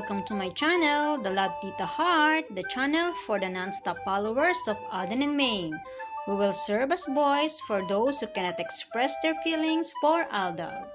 Welcome to my channel, The Love Tita Heart, the channel for the non-stop followers of Alden and Maine, who will serve as voice for those who cannot express their feelings for Alda.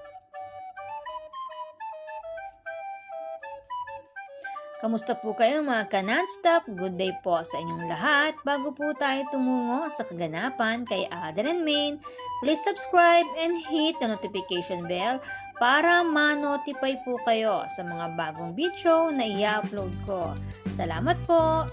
Kamusta po kayo mga ka-nonstop? Good day po sa inyong lahat. Bago po tayo tumungo sa kaganapan kay Alden and Maine, please subscribe and hit the notification bell para ma-notify po kayo sa mga bagong video na i-upload ko. Salamat po!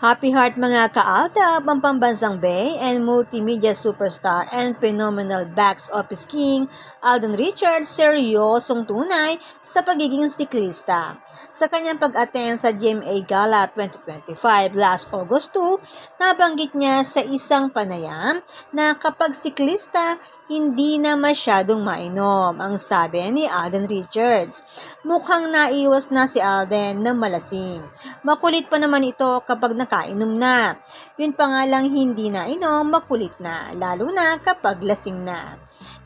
Happy Heart mga ka-alta, pampambansang bay and multimedia superstar and phenomenal box office king, Alden Richards, seryosong tunay sa pagiging siklista. Sa kanyang pag-attend sa GMA Gala 2025 last August 2, nabanggit niya sa isang panayam na kapag siklista, hindi na masyadong mainom, ang sabi ni Alden Richards. Mukhang naiwas na si Alden na malasing. Makulit pa naman ito kapag nakainom na. Yun pa nga lang hindi na inom, makulit na, lalo na kapag lasing na.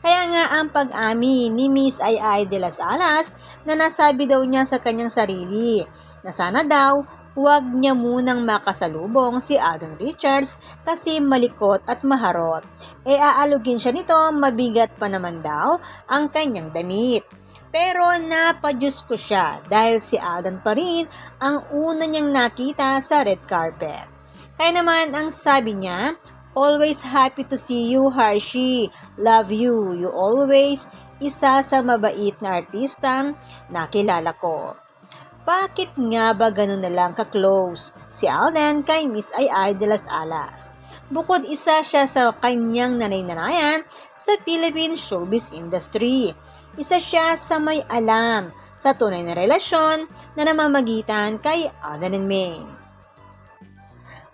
Kaya nga ang pag-ami ni Miss Ay Ay de las Alas na nasabi daw niya sa kanyang sarili na sana daw huwag niya munang makasalubong si Alden Richards kasi malikot at maharot. E aalugin siya nito, mabigat pa naman daw ang kanyang damit. Pero napadyos ko siya dahil si Alden pa rin ang una niyang nakita sa red carpet. Kaya naman ang sabi niya, Always happy to see you, Harshi. Love you. You always isa sa mabait na artistang nakilala ko. Bakit nga ba ganun na lang ka-close si Alden kay Miss Ay Ay de las Alas? Bukod isa siya sa kanyang nanay-nanayan sa Philippine showbiz industry. Isa siya sa may alam sa tunay na relasyon na namamagitan kay Alden and Maine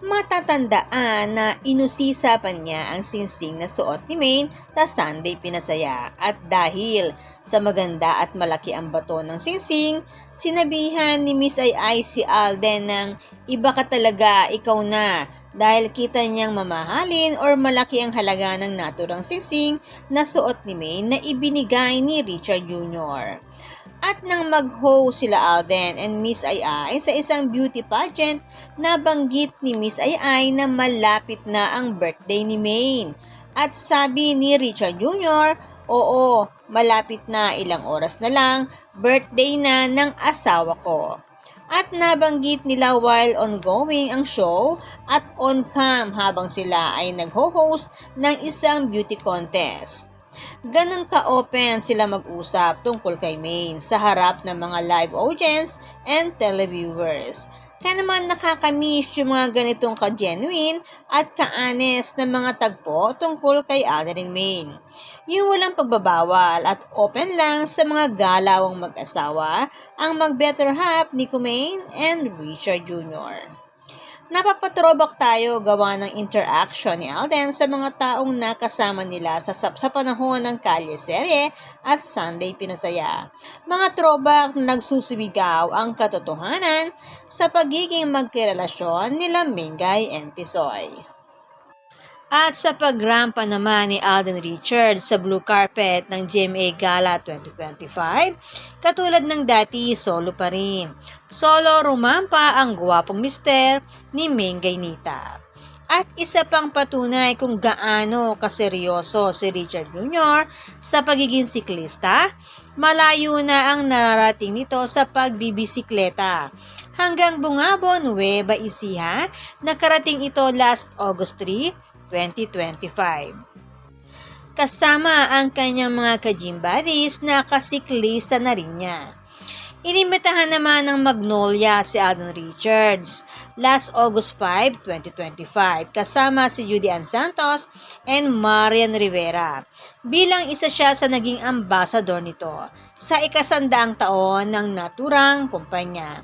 matatandaan na inusisa pa niya ang singsing na suot ni Maine sa Sunday Pinasaya. At dahil sa maganda at malaki ang bato ng singsing, sinabihan ni Miss Ay si Alden ng iba ka talaga, ikaw na. Dahil kita niyang mamahalin or malaki ang halaga ng naturang singsing na suot ni Maine na ibinigay ni Richard Jr. At nang mag-host sila Alden and Miss Ai Ai sa isang beauty pageant, nabanggit ni Miss Ai Ai na malapit na ang birthday ni Maine. At sabi ni Richard Jr., oo, malapit na ilang oras na lang, birthday na ng asawa ko. At nabanggit nila while ongoing ang show at on cam habang sila ay nag-host ng isang beauty contest. Ganon ka-open sila mag-usap tungkol kay Maine sa harap ng mga live audience and televiewers. Kaya naman nakakamiss yung mga ganitong ka-genuine at ka-honest na mga tagpo tungkol kay Alden Maine. Yung walang pagbabawal at open lang sa mga galawang mag-asawa ang mag-better half ni Kumain and Richard Jr. Napapatrobak tayo gawa ng interaction ni Alden sa mga taong nakasama nila sa, sa panahon ng Kalye Serye at Sunday Pinasaya. Mga throwback na nagsusubigaw ang katotohanan sa pagiging magkirelasyon nila Mingay and Tisoy. At sa pagrampa naman ni Alden Richards sa blue carpet ng GMA Gala 2025, katulad ng dati, solo pa rin. Solo rumampa ang gwapong mister ni Mengay Nita. At isa pang patunay kung gaano kaseryoso si Richard Jr. sa pagiging siklista, malayo na ang nararating nito sa pagbibisikleta. Hanggang Bungabo, Nueva Ecija, nakarating ito last August 3, 2025. Kasama ang kanyang mga ka-gym buddies na kasiklista na rin niya. Inimbitahan naman ng Magnolia si Alden Richards last August 5, 2025 kasama si Judy Ann Santos and Marian Rivera bilang isa siya sa naging ambassador nito sa ikasandaang taon ng naturang kumpanya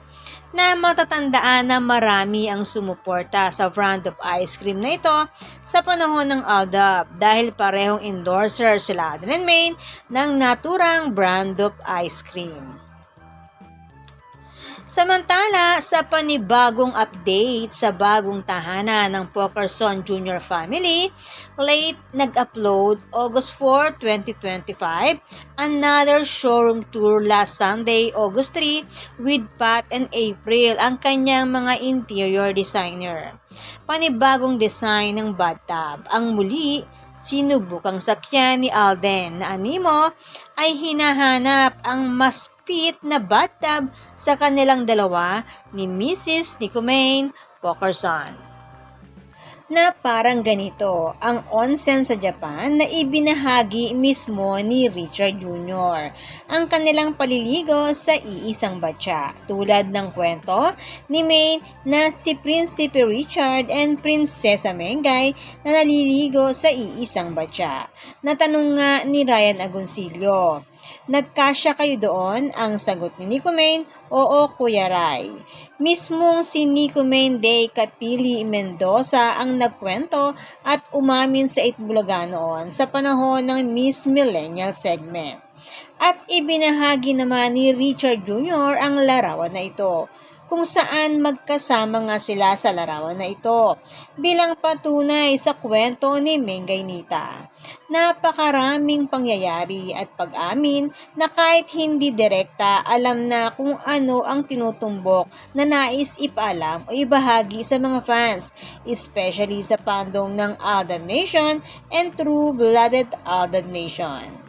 na matatandaan na marami ang sumuporta sa brand of ice cream na ito sa panahon ng Aldab dahil parehong endorser sila Adrian Main ng naturang brand of ice cream. Samantala, sa panibagong update sa bagong tahanan ng Pokerson Junior Family, late nag-upload August 4, 2025, another showroom tour last Sunday, August 3, with Pat and April, ang kanyang mga interior designer. Panibagong design ng bathtub. Ang muli, sinubukang sakyan ni Alden na animo ay hinahanap ang mas fit na bathtub sa kanilang dalawa ni Mrs. Nicomaine Pokerson. Na parang ganito ang onsen sa Japan na ibinahagi mismo ni Richard Jr. ang kanilang paliligo sa iisang batya tulad ng kwento ni Maine na si Prinsipe Richard and Prinsesa Mengay na naliligo sa iisang batya. Natanong nga ni Ryan Agoncillo, Nagkasya kayo doon? Ang sagot ni Nico Main, Oo, Kuya Rai. Mismong si Nico Main Day Kapili Mendoza ang nagkwento at umamin sa Itbulaga noon sa panahon ng Miss Millennial segment. At ibinahagi naman ni Richard Jr. ang larawan na ito kung saan magkasama nga sila sa larawan na ito bilang patunay sa kwento ni Mengay Nita. Napakaraming pangyayari at pag-amin na kahit hindi direkta alam na kung ano ang tinutumbok na nais ipaalam o ibahagi sa mga fans, especially sa fandom ng Aldab Nation and True-Blooded Aldab Nation.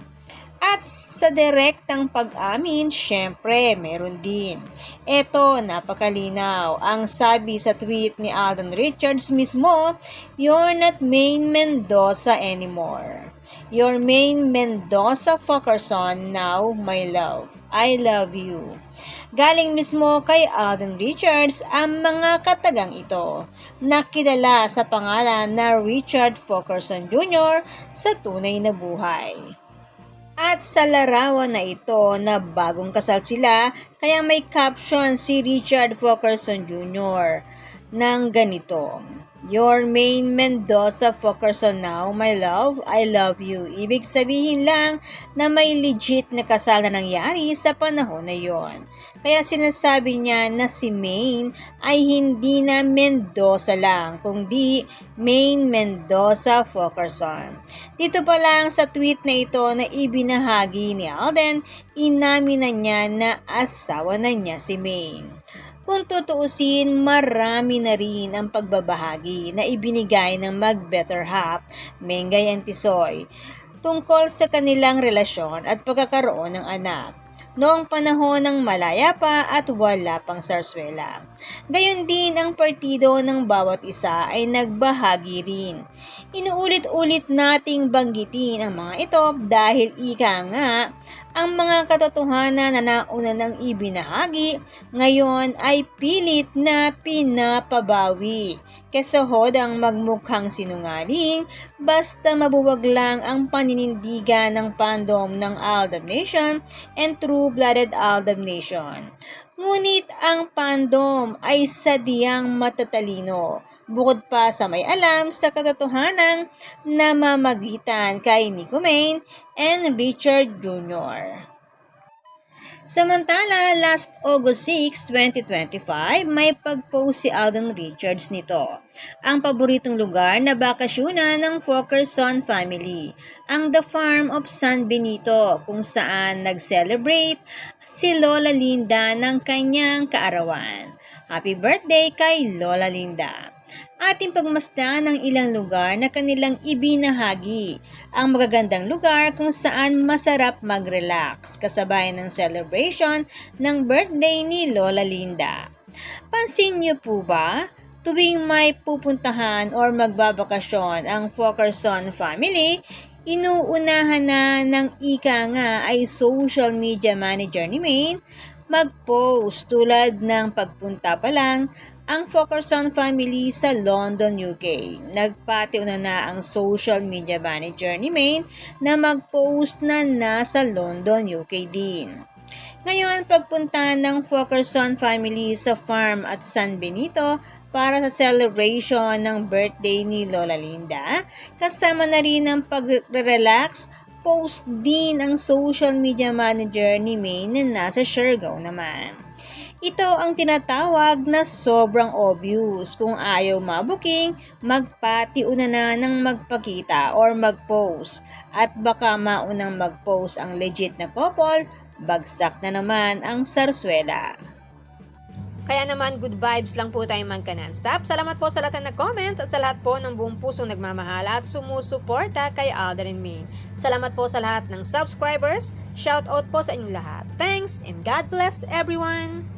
At sa direktang pag-amin, syempre, meron din. Ito, napakalinaw. Ang sabi sa tweet ni Alden Richards mismo, You're not main Mendoza anymore. Your main Mendoza Fokerson now, my love. I love you. Galing mismo kay Alden Richards ang mga katagang ito, nakilala sa pangalan na Richard Fokerson Jr. sa tunay na buhay. At sa larawan na ito na bagong kasal sila, kaya may caption si Richard Fokerson Jr. ng ganito. Your main Mendoza Fokerson now, my love, I love you. Ibig sabihin lang na may legit na kasal na nangyari sa panahon na yon. Kaya sinasabi niya na si Maine ay hindi na Mendoza lang, kundi Maine Mendoza Fokerson. Dito pa lang sa tweet na ito na ibinahagi ni Alden, inamin na niya na asawa na niya si Maine. Kung tutuusin, marami na rin ang pagbabahagi na ibinigay ng Mag-Better Half, Mengay and Tisoy, tungkol sa kanilang relasyon at pagkakaroon ng anak noong panahon ng malaya pa at wala pang sarswela. Gayon din ang partido ng bawat isa ay nagbahagi rin. Inuulit-ulit nating banggitin ang mga ito dahil ika nga ang mga katotohanan na nauna ng ibinahagi ngayon ay pilit na pinapabawi. Kesahod ang magmukhang sinungaling basta mabuwag lang ang paninindigan ng fandom ng Aldab Nation and True-Blooded Aldab Nation. Ngunit ang fandom ay sadyang matatalino bukod pa sa may alam sa katotohanan na mamagitan kay Nico Main and Richard Jr. Samantala, last August 6, 2025, may pag-post si Alden Richards nito. Ang paboritong lugar na bakasyunan ng Fokerson family, ang The Farm of San Benito, kung saan nag-celebrate si Lola Linda ng kanyang kaarawan. Happy birthday kay Lola Linda! Ating pagmasdan ng ilang lugar na kanilang ibinahagi. Ang magagandang lugar kung saan masarap mag-relax kasabay ng celebration ng birthday ni Lola Linda. Pansin niyo po ba? Tuwing may pupuntahan or magbabakasyon ang Fokerson family, inuunahan na ng ika nga ay social media manager ni Maine mag-post tulad ng pagpunta pa lang ang Fokerson family sa London, UK. Nagpatiuna na ang social media manager ni Maine na mag-post na nasa London, UK din. Ngayon, pagpunta ng Fokerson family sa farm at San Benito para sa celebration ng birthday ni Lola Linda, kasama na rin ang pag-relax post din ang social media manager ni Maine na nasa Siargao naman. Ito ang tinatawag na sobrang obvious. Kung ayaw mabuking, magpatiuna na ng magpakita or mag-post. At baka maunang mag-post ang legit na couple, bagsak na naman ang sarswela. Kaya naman, good vibes lang po tayo magka non-stop. Salamat po sa lahat na nag-comments at sa lahat po ng buong pusong nagmamahal at sumusuporta kay Alden and Main. Salamat po sa lahat ng subscribers. Shout out po sa inyong lahat. Thanks and God bless everyone!